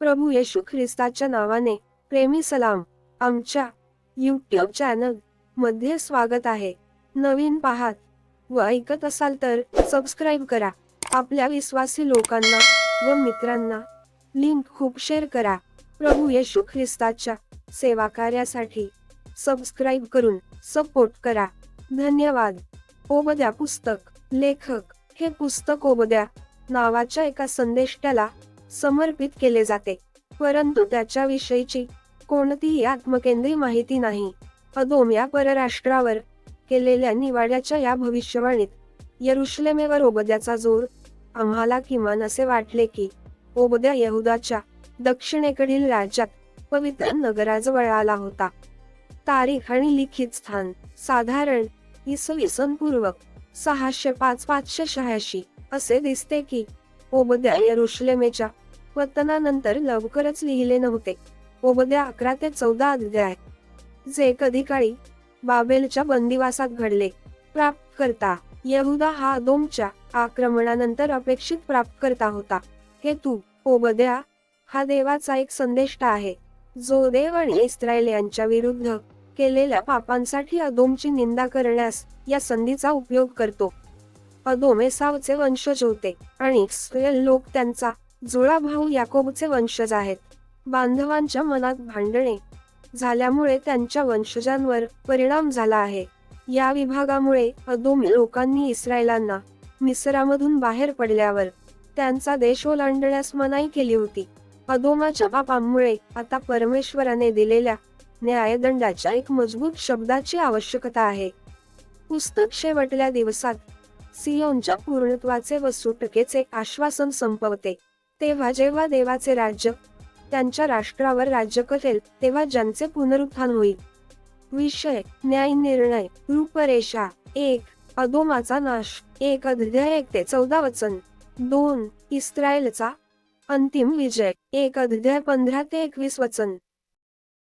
प्रभू येशू ख्रिस्ताच्या नावाने प्रेमी सलाम आमच्या यूट्यूब चॅनलमध्ये स्वागत आहे. नवीन पाहात व ऐकत असाल तर सबस्क्राईब करा. आपल्या विश्वासी लोकांना व मित्रांना लिंक खूप शेअर करा. प्रभू येशू ख्रिस्ताच्या सेवा कार्यासाठी सबस्क्राईब करून सपोर्ट करा. धन्यवाद. ओबद्या पुस्तक लेखक हे पुस्तक ओबद्या नावाच्या एका संदेष्ट्याला समर्पित केले जाते. परंतु त्याच्याविषयीची कोणतीही आत्मकेंद्री माहिती नाही. अदोम या परराष्ट्रावर केलेल्या निवाड्याच्या या भविष्यवाणीत यरुश्लेमेवर ओबद्याचा जोर आम्हाला किमान असे वाटले की ओबद्या यहुदाच्या दक्षिणेकडील राज्यात पवित्र नगराजवळ आला होता. तारीख आणि लिखित स्थान साधारण इसवी सन पूर्व सहाशे पाच पाचशे शहाऐंशी असे दिसते की ओबद्या यरुशलेमेच्या पतनानंतर लवकरच लिहिले नव्हते. ओबद्या अकरा ते चौदा अध्याय जे कधी काळी बाबेलच्या बंदिवासात घडले. प्राप्त करता यहुदा हा अदोमच्या आक्रमणानंतर अपेक्षित प्राप्त करता होता. हे तू ओबद्या हा देवाचा एक संदेष्टा आहे. जो देव आणि इस्रायल यांच्या विरुद्ध केलेल्या पापांसाठी अदोमची निंदा करण्यास या संधीचा उपयोग करतो. अधोमेसावचे वंशज होते आणि इस्रायल लोक त्यांचा जुळा भाऊ याकोबचे वंशज आहेत. बांधवांच्या मनात भांडणे झाल्यामुळे त्यांच्या वंशजांवर परिणाम झाला आहे. या विभागामुळे अदोम लोकांनी इस्रायलांना मिसरामधून बाहेर पडल्यावर त्यांचा देश ओलांडण्यास मनाई केली होती. अदोमाच्या पापांमुळे आता परमेश्वराने दिलेल्या न्यायदंडाच्या एक मजबूत शब्दाची आवश्यकता आहे. पुस्तक शेवटल्या दिवसात सियोनच्या पूर्णत्वाचे व सुटकेचे आश्वासन संपवते. तेव्हा जेव्हा देवाचे राज्य त्यांच्या राष्ट्रावर राज्य करेल तेव्हा ज्यांचे पुनरुत्थान होईल. विषय न्याय निर्णय रूपरेषा एक अदोमाचा नाश एक अध्याय एक ते चौदा वचन. दोन इस्रायलचा अंतिम विजय एक अध्याय पंधरा ते एकवीस वचन.